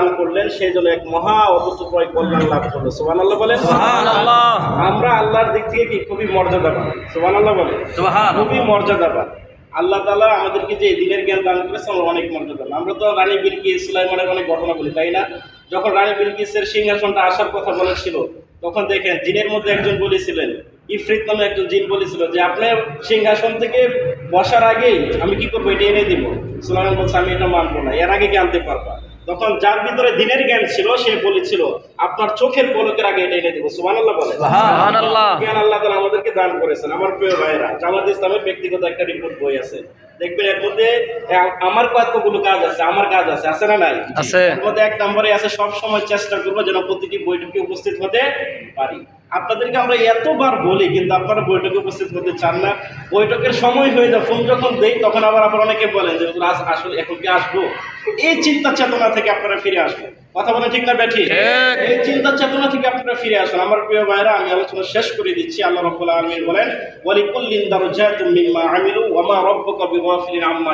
দান করলেন সেই জন্য এক মহা অবচুপয় কল্যাণ লাভ করল সুবান আল্লাহ বলেন আমরা আল্লাহর দিক থেকে কি খুবই মর্যাদাবান সুবান আল্লাহ বলেন? খুবই মর্যাদাবান আল্লাহ তালা আমাদেরকে যে দিনের জ্ঞান দান করেছে আমরা অনেক মর্যাদা আমরা তো রানী বিলকিস সুলাইমানের অনেক ঘটনা বলি তাই না? যখন রানী বিলকিসের সিংহাসনটা আসার কথা বলেছিল তখন দেখেন জিনের মধ্যে একজন বলেছিলেন ইফরিত নামে একজন জিন বলেছিল যে আপনার সিংহাসন থেকে বসার আগেই আমি কি করব? এটা এনে দিব। সুলাইমান বলছে আমি এটা মানবো না। এর আগে কি আনতে পারবা? তখন যার ভিতরে দিনের জ্ঞান ছিল সে বলেছিল আপনার চোখের পলকের আগে এটা এনে দিব সুবহানাল্লাহ বলে সুবহানাল্লাহ। আমাদেরকে দান করেছেন। আমার প্রিয় ভাইরা জামাত ইসলামের ব্যক্তিগত একটা রিপোর্ট বই আছে। দেখবেন এর মধ্যে আমার কতগুলো কাজ আছে আমার কাজ আছে আছে না নাই? আছে। এর মধ্যে এক নম্বরে আছে সব সময় চেষ্টা করব যেন প্রতিটি বৈঠকে উপস্থিত হতে পারি। আপনাদেরকে আমরা এতবার বলি কিন্তু আপনারা বৈঠকে উপস্থিত হতে চান না। বৈঠকের সময় হয়ে যায় ফোন যখন দেই তখন আবার আবার অনেকে বলেন যে আসলে এখন কি আসব? এই চিন্তা চেতনা থেকে আপনারা ফিরে আসবেন। কথা বলে ঠিক না ব্যাঠি এই চিন্তা চেতনা থেকে আপনারা ফিরে আসুন। আমার প্রিয় ভাইরা আমি আলোচনা শেষ করে দিচ্ছি। আল্লাহ রাব্বুল আলামিন বলেন ওয়ালিকুল্লিন দারজাতুম মিম্মা আমিলু ওয়া মা রাব্বুকা বিগাফিলিন আম্মা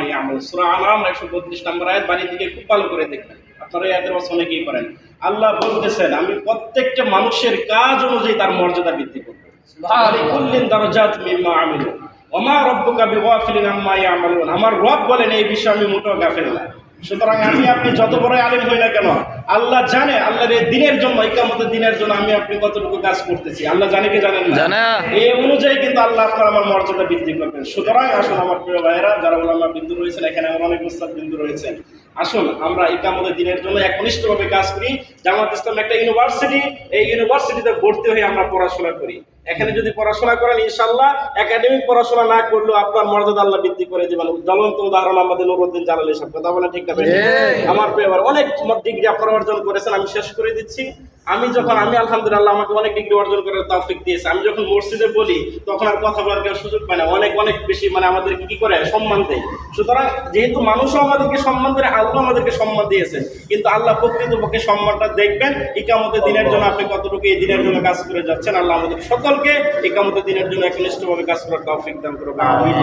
সূরা আনাম 132 নম্বর আয়াত বাড়ি থেকে খুব ভালো করে দেখবেন আপনারা অনেকেই করেন আল্লাহ বলতেছেন আমি প্রত্যেকটা মানুষের কাজ অনুযায়ী তার মর্যাদা বৃদ্ধি করব। ওয়ালিকুল্লিন দারজাতুম মিম্মা আমিলু ওয়া মা রাব্বুকা বিগাফিলিন আম্মা ইয়ামালুন। আমার রব বলেন এই বিষয়ে আমি মোটেও গাফেল না। সুতরাং আমি আপনি যত বড় আলিম হই না কেন আল্লাহ জানে আল্লাহর এই দিনের জন্য ইকামতের দিনের জন্য আমি আপনি কতটুকু কাজ করতেছি। আল্লাহ জানে কি জানেন না? জানে। এই অনুযায়ী কিন্তু আল্লাহ আপনার আমার মর্যাদা বৃদ্ধি করবেন। সুতরাং আসুন আমার প্রিয় ভাইয়েরা যারা ওলামা বিন্দু রয়েছেন এখানে আমার অনেক প্রস্তাব বিন্দু রয়েছেন। আসুন আমরা ইকামতের দিনের জন্য একনিষ্ঠভাবে কাজ করি। জামাত ইসলাম একটা ইউনিভার্সিটি এই ইউনিভার্সিটিতে ভর্তি হয়ে আমরা পড়াশোনা করি। এখানে যদি পড়াশোনা করেন ইনশাল্লাহ একাডেমিক পড়াশোনা না করলেও আপনার মর্যাদা আল্লাহ বৃদ্ধি করে দেবেন। জ্বলন্ত উদাহরণ আমাদের নুরুদ্দিন জালাল সব কথা বলে ঠিক না আমার অনেক ডিগ্রি আপনারা অর্জন করেছেন আমি শেষ করে দিচ্ছি। আমি যখন, আমি আলহামদুলিল্লাহ আমাকে অনেক ডিগ্রি অর্জন করার তৌফিক দিয়েছে। আমি যখন মসজিদে বলি, তখন আর কথা বলার কেউ সুযোগ পায় না। অনেক অনেক বেশি মানে আমাদেরকে কি করে? সম্মান দেয়। সুতরাং যেহেতু মানুষও আমাদেরকে সম্মান করে আল্লাহ আমাদেরকে সম্মান দিয়েছেন কিন্তু আল্লাহ প্রকৃতপক্ষে সম্মানটা দেখবেন ইকামতের দিনের জন্য আপনি কতটুকু এই দিনের জন্য কাজ করে যাচ্ছেন, আল্লাহ আমাদের সকলকে ইকামতের দিনের জন্য একনিষ্ঠভাবে কাজ করার তৌফিক দান করুন আমিন।